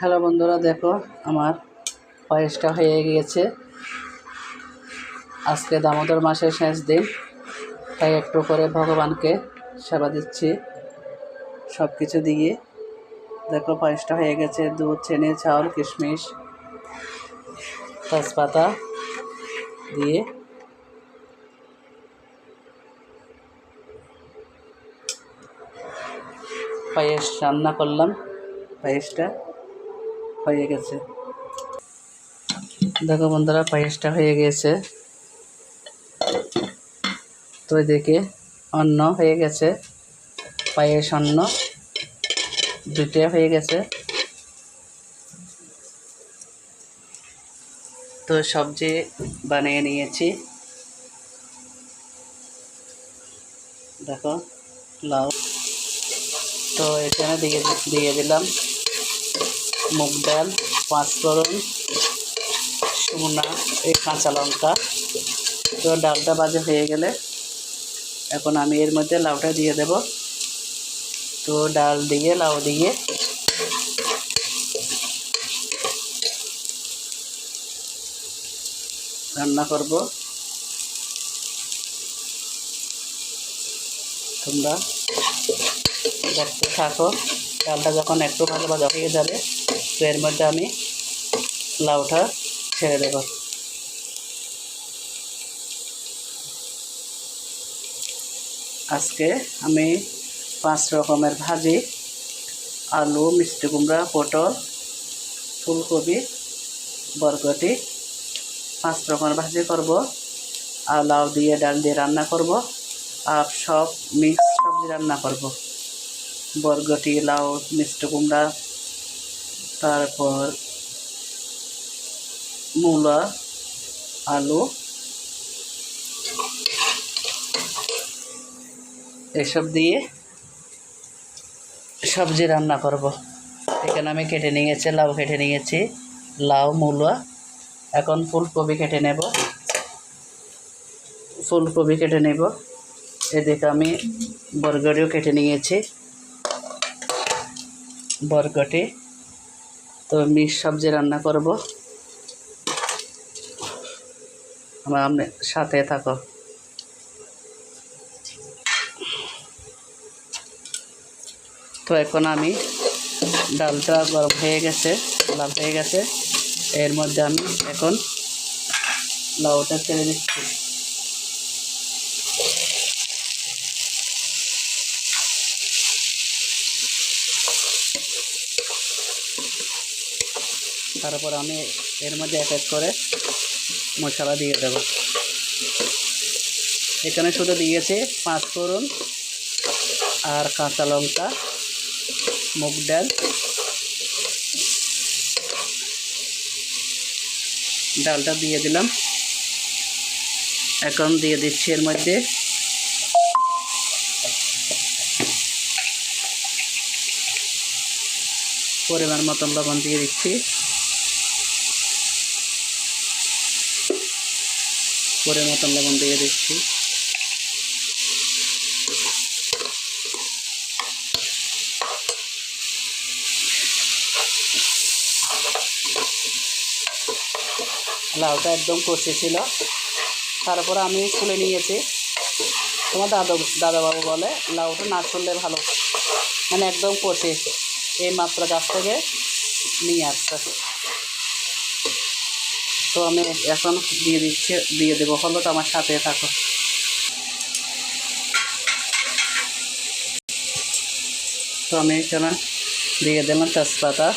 Hello বন্ধুরা, দেখো আমার পায়েসটা হয়ে গিয়েছে। আজকে দামোদর মাসের শেষ দিন, তাই একটু করে ভগবানকে সেবা দিচ্ছি সব কিছু দিয়ে। দেখো পায়েসটা হয়ে গেছে, দুধ, চিনি, চাউল, কিশমিশ, তেজপাতা দিয়ে। পায়েস রান্না করলাম, পায়েসটা। হয়ে গেছে। দেখো বন্ধুরা, পায়েসটা হয়ে গেছে। তো দেখে অন্ন হয়ে গেছে, পায়েস অন্ন দুটো হয়ে গেছে। তো সবজি বানিয়ে নিয়েছি। দেখো, লাউ। তো এখানে দিয়ে দিয়ে দিলাম। মুগ ডাল পাঁচফোড়ন শুকনা এই কাঁচা লঙ্কা। তো ডালটা বাজে হয়ে গেলে এখন আমি এর মধ্যে লাউটা দিয়ে দেব। তো ডাল দিয়ে, লাউ দিয়ে রান্না করব। তোমরা দেখতে থাকো, ডালটা যখন একটু ভাজা ভাজা হয়ে যাবে তো এর মধ্যে আমি লাউটা ছেড়ে দেব। আজকে আমি পাঁচ রকমের ভাজি, আলু, মিষ্টি কুমড়া, পটল, ফুলকপি বরগটি পাঁচ রকমের ভাজি করব। আর লাউ দিয়ে ডাল দিয়ে রান্না করব। আর সব মিক্স সবজি রান্না করব। বরগটি লাউ, মিষ্টি কুমড়া তারপর মূলা, আলু, এসব দিয়ে সবজি রান্না করব। এখানে আমি কেটে নিয়েছি, লাউ কেটে নিয়েছি, লাউ, মূলা, এখন ফুলকপি কেটে নেব। ফুলকপি কেটে নেব। এদিকে আমি বরগটিও কেটে নিয়েছি। বরগটি তো মিক্স সবজি রান্না করব, আমার আপনি সাথে থাকো। তো এখন আমি ডালটা গরম হয়ে গেছে, লাল হয়ে গেছে। এর মধ্যে আমি এখন লাউটা ছেড়ে দিচ্ছি। তারপর আমি এর মধ্যে এক এক করে মশলা দিয়ে দেব। এখানে শুধু দিয়েছি পাঁচ ফোড়ন আর কাঁচা লঙ্কা, মুগ ডাল, ডালটা দিয়ে দিলাম। এখন দিয়ে দিচ্ছি এর মধ্যে পরিমাণ মতন লবণ দিয়ে দিচ্ছি। পরে মতন লবণ দিয়ে দিচ্ছি। লাউটা একদম কষে ছিল। তারপর আমি খুলে নিয়েছি। তোমার দাদা, দাদাবাবু বলে, লাউটা না ছুললে ভালো। মানে একদম কষে, এই মাত্র গাছ থেকে নিয়ে আসতে তো আমি এখন দিয়ে দিচ্ছি, দিয়ে দেবো। হলুদ আমার সাথে থাকো। তো আমি এখানে দিয়ে দিলাম তেজপাতা।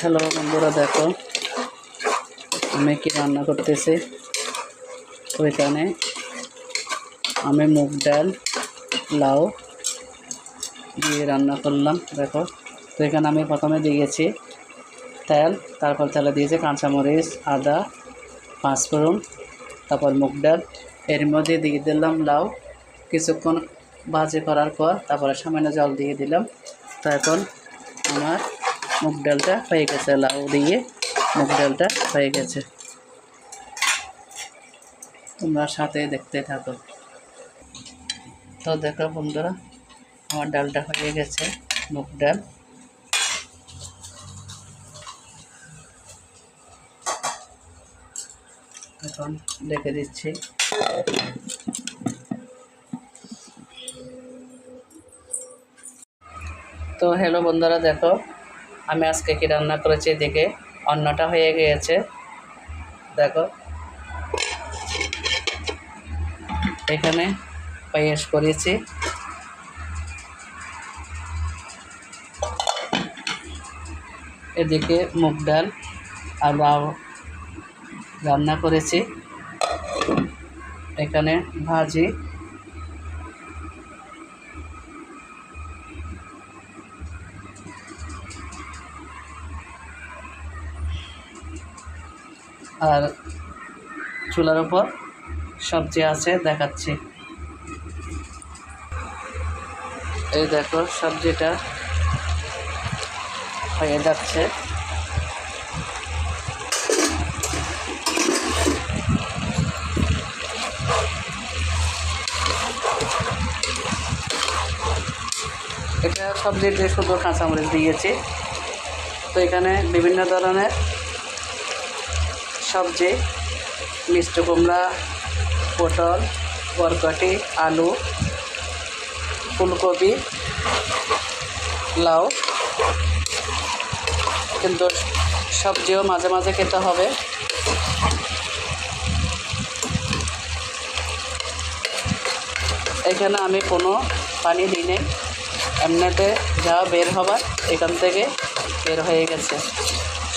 হ্যালো বন্ধুরা, দেখো। আমি কি রান্না করতেছি? ওইখানে আমি মুগ ডাল, লাউ দিয়ে রান্না করলাম, দেখো। তো এখানে আমি প্রথমে দিয়েছি তেল, তারপর তেলে দিয়েছি কাঁচামরিচ, আদা, পাঁচফোড়ন, তারপর মুগ ডাল। এর মধ্যে দিয়ে দিলাম লাউ। কিছুক্ষণ ভাজি করার পর তারপরে সামান্য জল দিয়ে দিলাম। তো এখন আমার মুগ ডালটা হয়ে গেছে, লাউ দিয়ে মুগ ডালটা হয়ে গেছে। তোমরা সাথে দেখতে থাকো। তো দেখো বন্ধুরা আমার ডালটা হয়ে গেছে, মুগ ডাল। এখন রেখে দিচ্ছি। তো হ্যালো বন্ধুরা, দেখো আমি আজকে কি রান্না করেছি দেখে অন্নটা হয়ে গিয়েছে। দেখো। এখানে পায়েস করেছি। এদিকে মুগ ডাল আর রান্না করেছি। এখানে ভাজি। আর চুলার উপর সবজি আছে, দেখাচ্ছি। এই দেখো সবজিটা হয়ে যাচ্ছে। এটা সবজিতে শুধু কাঁচামরিচ দিয়েছি, তো এখানে বিভিন্ন ধরনের সবজি, মিষ্টি কুমড়া, পটল, বরকটি, আলু, ফুলকপি, লাউ কিন্তু সবজিও মাঝে মাঝে খেতে হবে। এখানে আমি কোনো পানি দিই নাই। এমনিতে যা বের হবার এখান থেকে বের হয়ে গেছে।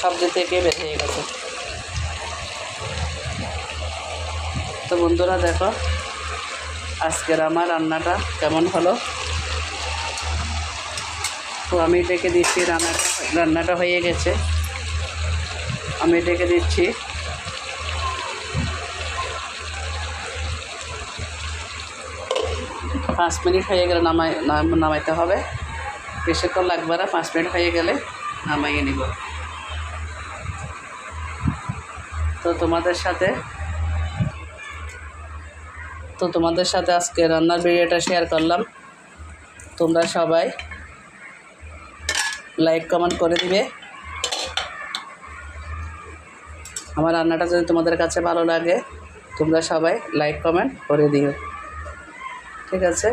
সবজি থেকে বের হয়ে গেছে। তো বন্ধুরা দেখো, আজকের আমার রান্নাটা কেমন হলো? তো আমি ডেকে দিচ্ছি, রান্নাটা রান্নাটা হয়ে গেছে। আমি ডেকে দিচ্ছি। পাঁচ মিনিট হয়ে গেলে নামাই নাম- নামাইতে হবে। বেশিক্ষণ লাগবে না, পাঁচ মিনিট হয়ে গেলে নামাইয়ে নিব। তো তোমাদের সাথে তো তোমাদের সাথে আজকে রান্নার ভিডিওটা শেয়ার করলাম। তোমরা সবাই লাইক কমেন্ট করে দিবে। আমার রান্নাটা যদি তোমাদের কাছে ভালো লাগে, তোমরা সবাই লাইক কমেন্ট করে দিও। ঠিক আছে?